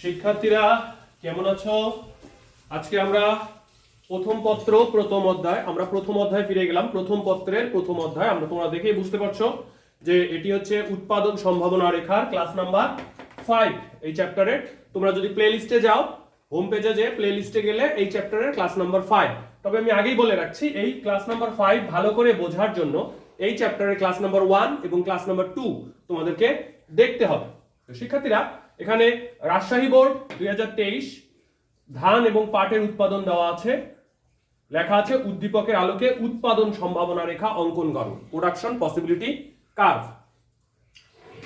শিক্ষার্থীরা, কেমন আছো? আজকে আমরা প্রথম পত্র, প্রথম অধ্যায়, আমরা প্রথম অধ্যায় ফিরে গেলাম। প্রথম পত্রের প্রথম অধ্যায়, আমরা তোমরা দেখেই বুঝতে পারছ যে এটি হচ্ছে উৎপাদন সম্ভাবনা রেখার ক্লাস নাম্বার ফাইভ এই চ্যাপ্টারের তোমরা যদি প্লে লিস্টে যাও হোম পেজে যে প্লে লিস্টে গেলে এই চ্যাপ্টারের ক্লাস নাম্বার ফাইভ তবে আমি আগেই বলে রাখছি, এই ক্লাস নাম্বার ফাইভ ভালো করে বোঝার জন্য এই চ্যাপ্টারের ক্লাস নাম্বার ওয়ান এবং ক্লাস নাম্বার টু তোমাদেরকে দেখতে হবে। শিক্ষার্থীরা এখানে রাজশাহী বোর্ড দুই হাজার তেইশ, ধান এবং পাটের উৎপাদন দেওয়া আছে। লেখা আছে, উদ্দীপকের আলোকে উৎপাদন সম্ভাবনা রেখা অঙ্কন করো। প্রোডাকশন পসিবিলিটি কার্ভ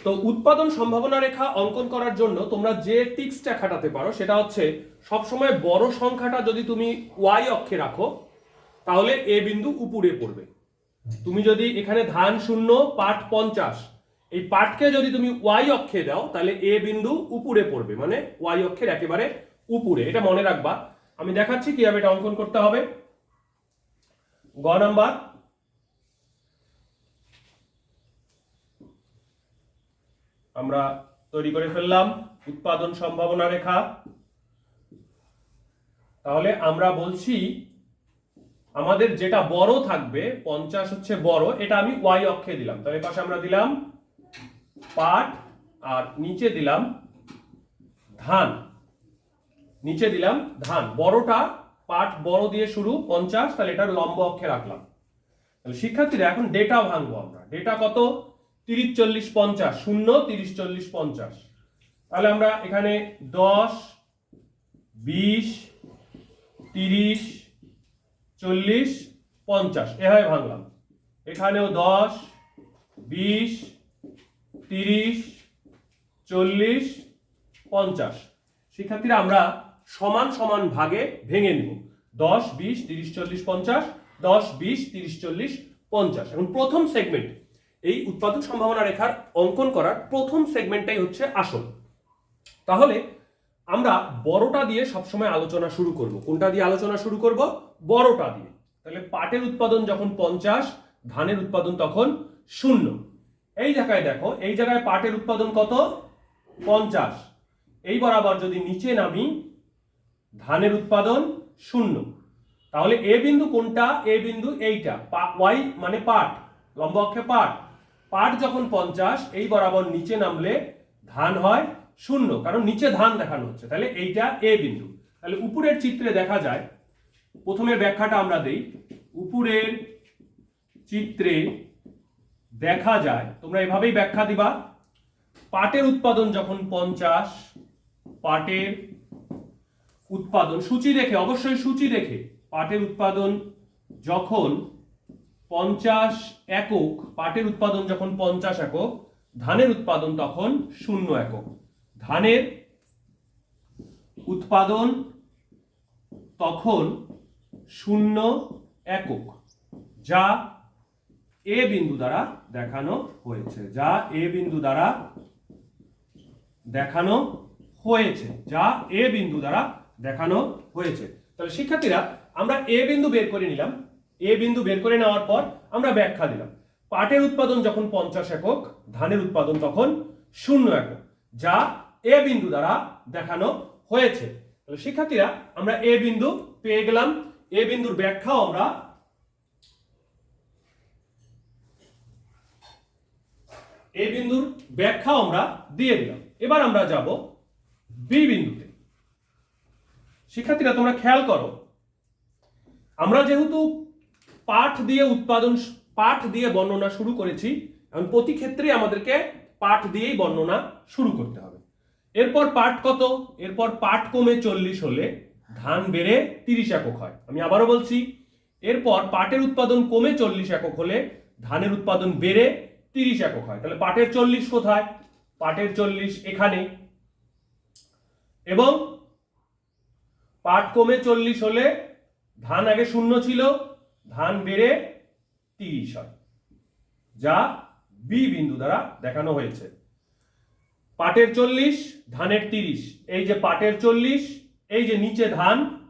তো উৎপাদন সম্ভাবনা রেখা অঙ্কন করার জন্য তোমরা যে টিক্সটা খাটাতে পারো, সেটা হচ্ছে সবসময় বড় সংখ্যাটা যদি তুমি ওয়াই অক্ষে রাখো, তাহলে এ বিন্দু উপরে পড়বে। তুমি যদি এখানে ধান শূন্য, পাট পঞ্চাশ এই পাটকে যদি তুমি ওয়াই অক্ষে দাও, তাহলে এ বিন্দু উপরে পড়বে মানে ওয়াই অক্ষের একেবারে উপরে। এটা মনে রাখবা। আমি দেখাচ্ছি কীভাবে এটা অঙ্কন করতে হবে। গ নাম্বার। আমরা তৈরি করে ফেললাম উৎপাদন সম্ভাবনা রেখা। তাহলে আমরা বলছি, আমাদের যেটা বড় থাকবে, পঞ্চাশ হচ্ছে বড়, এটা আমি ওয়াই অক্ষে দিলাম। তাহলে পাশে আমরা দিলাম পাট আর নিচে দিলাম ধান। নিচে দিলাম ধান। বড়টা পাট বড় দিয়ে শুরু, পঞ্চাশ, তাহলে এটার লম্ব অক্ষে রাখলাম। তাহলে শিক্ষার্থীরা, এখন ডেটা ভাঙবো আমরা। ডেটা কত? তিরিশ, চল্লিশ, পঞ্চাশ। শূন্য, তিরিশ, চল্লিশ, পঞ্চাশ। তাহলে আমরা এখানে দশ, বিশ, তিরিশ, চল্লিশ, পঞ্চাশ। এভাবে ভাঙলাম। এখানেও দশ, বিশ তিরিশ, চল্লিশ, পঞ্চাশ। শিক্ষার্থীরা, আমরা সমান সমান ভাগে ভেঙে নিব। দশ, বিশ, তিরিশ, চল্লিশ, পঞ্চাশ, দশ, বিশ, তিরিশ, চল্লিশ, পঞ্চাশ। এখন প্রথম সেগমেন্ট, এই উৎপাদন সম্ভাবনা রেখার অঙ্কন করার প্রথম সেগমেন্টটাই হচ্ছে আসল। তাহলে, আমরা বড়টা দিয়ে সবসময় আলোচনা শুরু করব। কোনটা দিয়ে আলোচনা শুরু করব? বড়টা দিয়ে। তাহলে পাটের উৎপাদন যখন পঞ্চাশ, ধানের উৎপাদন তখন শূন্য। এই জায়গায় দেখো, এই জায়গায় পাটের উৎপাদন কত? পঞ্চাশ। এই বরাবর যদি নিচে নামি, ধানের উৎপাদন শূন্য। তাহলে এ বিন্দু কোনটা? এ বিন্দু এইটা। ওয়াই মানে পাট, লম্ব অক্ষে পাট। পাট যখন পঞ্চাশ, এই বরাবর নিচে নামলে ধান হয় শূন্য, কারণ নিচে ধান দেখানো হচ্ছে। তাহলে এইটা এ বিন্দু। তাহলে উপরের চিত্রে দেখা যায় প্রথমে ব্যাখ্যাটা আমরা দেই, উপরের চিত্রে দেখা যায়। তোমরা এভাবেই ব্যাখ্যা দিবা। পাটের উৎপাদন যখন পঞ্চাশ, পাটের উৎপাদন সূচি দেখে, অবশ্যই সূচি দেখে, পাটের উৎপাদন যখন পঞ্চাশ একক, পাটের উৎপাদন যখন পঞ্চাশ একক, ধানের উৎপাদন তখন শূন্য একক। ধানের উৎপাদন তখন শূন্য একক, যা এ বিন্দু দ্বারা দেখানো হয়েছে, যা এ বিন্দু দ্বারা দেখানো হয়েছে, যা এ বিন্দু দ্বারা দেখানো হয়েছে। তাহলে শিক্ষার্থীরা, আমরা এ বিন্দু বের করে নিলাম। এ বিন্দু বের করে নেওয়ার পর আমরা ব্যাখ্যা দিলাম। পাটের উৎপাদন যখন পঞ্চাশ একক, ধানের উৎপাদন তখন শূন্য একক, যা এ বিন্দু দ্বারা দেখানো হয়েছে। শিক্ষার্থীরা, আমরা এ বিন্দু পেয়ে গেলাম। এ বিন্দুর ব্যাখ্যাও আমরা এ বিন্দুর ব্যাখ্যাও আমরা দিয়ে দিলাম। এবার আমরা যাব বি বিন্দুতে। শিক্ষার্থীরা, তোমরা খেয়াল করো, আমরা যেহেতু পাঠ দিয়ে উৎপাদন পাঠ দিয়ে বর্ণনা শুরু করেছি, এখন প্রতি ক্ষেত্রে আমাদেরকে পাঠ দিয়েই বর্ণনা শুরু করতে হবে। এরপর পাঠ কত? এরপর পাঠ কমে চল্লিশ হলে ধান বেড়ে তিরিশ একক হয়। আমি আবারও বলছি, এরপর পাটের উৎপাদন কমে চল্লিশ একক হলে ধানের উৎপাদন বেড়ে তিরিশ একক হয়। তাহলে পাটের চল্লিশ কোথায়? পাটের চল্লিশ এখানে। এবং পাট কমে চল্লিশ হলে ধান আগে শূন্য ছিল, ধান বেড়ে তিরিশ হয়। যা বি বিন্দু দ্বারা দেখানো হয়েছে। পাটের চল্লিশ, ধানের তিরিশ। এই যে পাটের চল্লিশ, এই যে নিচে ধান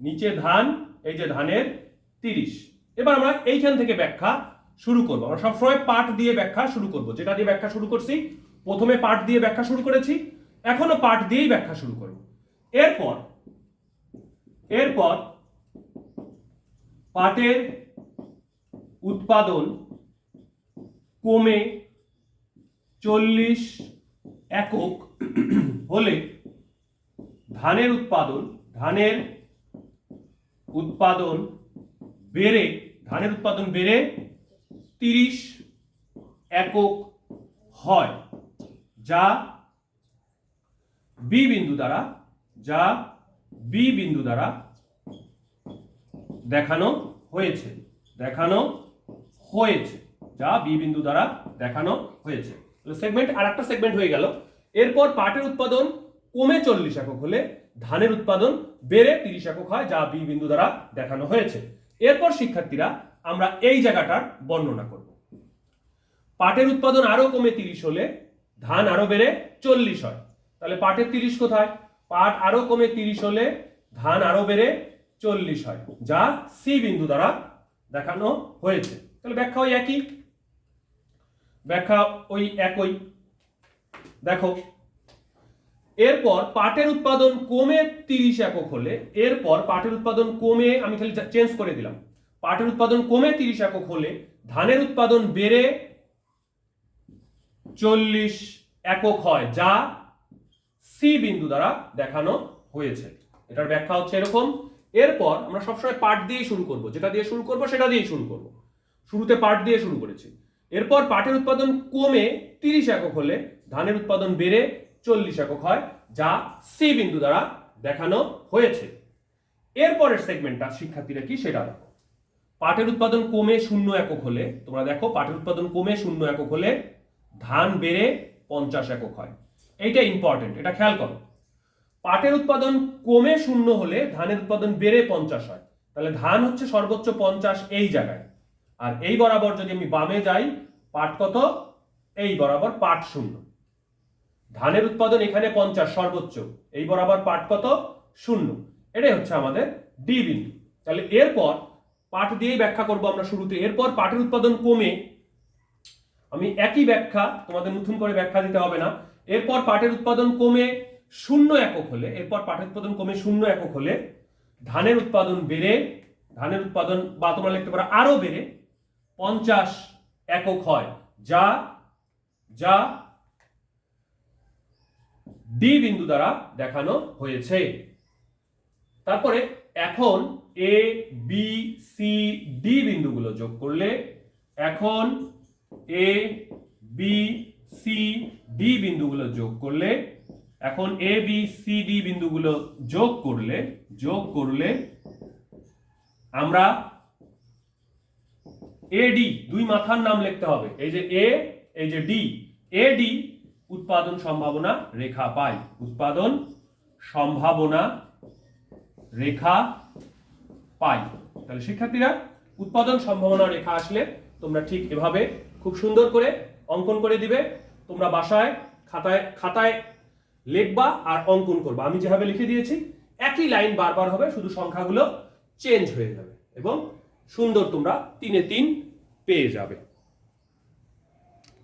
নিচে ধান, এই যে ধানের তিরিশ। এবার আমরা এইখান থেকে ব্যাখ্যা শুরু করব। আমরা সবসময় পাঠ দিয়ে ব্যাখ্যা শুরু করব। যেটা দিয়ে ব্যাখ্যা শুরু করছি, প্রথমে পাঠ দিয়ে ব্যাখ্যা শুরু করেছি, এখনও পাঠ দিয়েই ব্যাখ্যা শুরু করব। এরপর এরপর পাটের উৎপাদন কমে চল্লিশ একক হলে ধানের উৎপাদন ধানের উৎপাদন বেড়ে, ধানের উৎপাদন বেড়ে তিরিশ একক হয়, যা বি বিন্দু দ্বারা, যা বি বিন্দু দ্বারা দেখানো হয়েছে দেখানো হয়েছে, যা বি বিন্দু দ্বারা দেখানো হয়েছে। সেগমেন্ট আর একটা সেগমেন্ট হয়ে গেল। এরপর পাটের উৎপাদন কমে চল্লিশ একক হলে ধানের উৎপাদন বেড়ে তিরিশ একক হয়, যা বি বিন্দু দ্বারা দেখানো হয়েছে। এরপর শিক্ষার্থীরা আমরা এই জায়গাটার বর্ণনা করব। পাটের উৎপাদন আরও কমে তিরিশ হলে ধান আরও বেড়ে চল্লিশ হয়। তাহলে পাটের তিরিশ কোথায়? পাট আরও কমে তিরিশ হলে ধান আরও বেড়ে চল্লিশ হয়, যা সি বিন্দু দ্বারা দেখানো হয়েছে। তাহলে ব্যাখ্যা ওই একই? ব্যাখ্যা ওই একই। দেখো, এরপর পাটের উৎপাদন কমে তিরিশ একক হলে, এরপর পাটের উৎপাদন কমে, আমি খালি চেঞ্জ করে দিলাম। পাটের উৎপাদন কমে তিরিশ একক হলে ধানের উৎপাদন বেড়ে চল্লিশ একক হয়, যা সি বিন্দু দ্বারা দেখানো হয়েছে। এটার ব্যাখ্যা হচ্ছে এরকম। এরপর আমরা সবসময় পাঠ দিয়ে শুরু করব। যেটা দিয়ে শুরু করব, সেটা দিয়ে শুরু করব। শুরুতে পাঠ দিয়ে শুরু করেছি। এরপর পাটের উৎপাদন কমে তিরিশ একক হলে ধানের উৎপাদন বেড়ে চল্লিশ একক হয়, যা সি বিন্দু দ্বারা দেখানো হয়েছে। এরপরের সেগমেন্টটা শিক্ষার্থীরা কি সেটা দেখো। পাটের উৎপাদন কমে শূন্য একক হলে, তোমরা দেখো, পাটের উৎপাদন কমে শূন্য একক হলে ধান বেড়ে পঞ্চাশ একক হয়। এইটা ইম্পর্টেন্ট এটা খেয়াল করো। পাটের উৎপাদন কমে শূন্য হলে ধানের উৎপাদন বেড়ে পঞ্চাশ হয়। তাহলে ধান হচ্ছে সর্বোচ্চ পঞ্চাশ এই জায়গায়। আর এই বরাবর যদি আমি বামে যাই, পাট কত? এই বরাবর পাট শূন্য। ধানের উৎপাদন এখানে পঞ্চাশ, সর্বোচ্চ। এই বরাবর পাট কত? শূন্য। এটাই হচ্ছে আমাদের ডি বিন্দু। তাহলে এরপর পাট দিয়েই ব্যাখ্যা করব আমরা শুরুতে। এরপর পাটের উৎপাদন কমে। আমি একই ব্যাখ্যা, তোমাদের নতুন করে ব্যাখ্যা দিতে হবে না। এরপর পাটের উৎপাদন কমে শূন্য একক হলে, এরপর পাটের উৎপাদন কমে শূন্য একক হলে ধানের উৎপাদন বেড়ে, ধানের উৎপাদন বা তোমরা লিখতে পারো আরও বেড়ে পঞ্চাশ একক হয়। যা যা ডি বিন্দু দ্বারা দেখানো হয়েছে। তারপরে এখন এ বি সি ডি বিন্দুগুলো যোগ করলে এখন এ বি সি ডি বিন্দুগুলো যোগ করলে, এখন এ বি সি ডি বিন্দুগুলো যোগ করলে যোগ করলে আমরা এডি দুই মাথার নাম লিখতে হবে। এই যে এ এই যে ডি এডি উৎপাদন সম্ভাবনা রেখা পাই। উৎপাদন সম্ভাবনা রেখা পাই। তাহলে শিক্ষার্থীরা, উৎপাদন সম্ভাবনা রেখা আসলে তোমরা ঠিক এভাবে খুব সুন্দর করে অঙ্কন করে দিবে। তোমরা বাসায়, খাতায় খাতায় লিখবা আর অঙ্কন করবা। আমি যেভাবে লিখে দিয়েছি, একই লাইন বারবার হবে, শুধু সংখ্যাগুলো চেঞ্জ হয়ে যাবে এবং সুন্দর তোমরা তিনে তিন পেয়ে যাবে।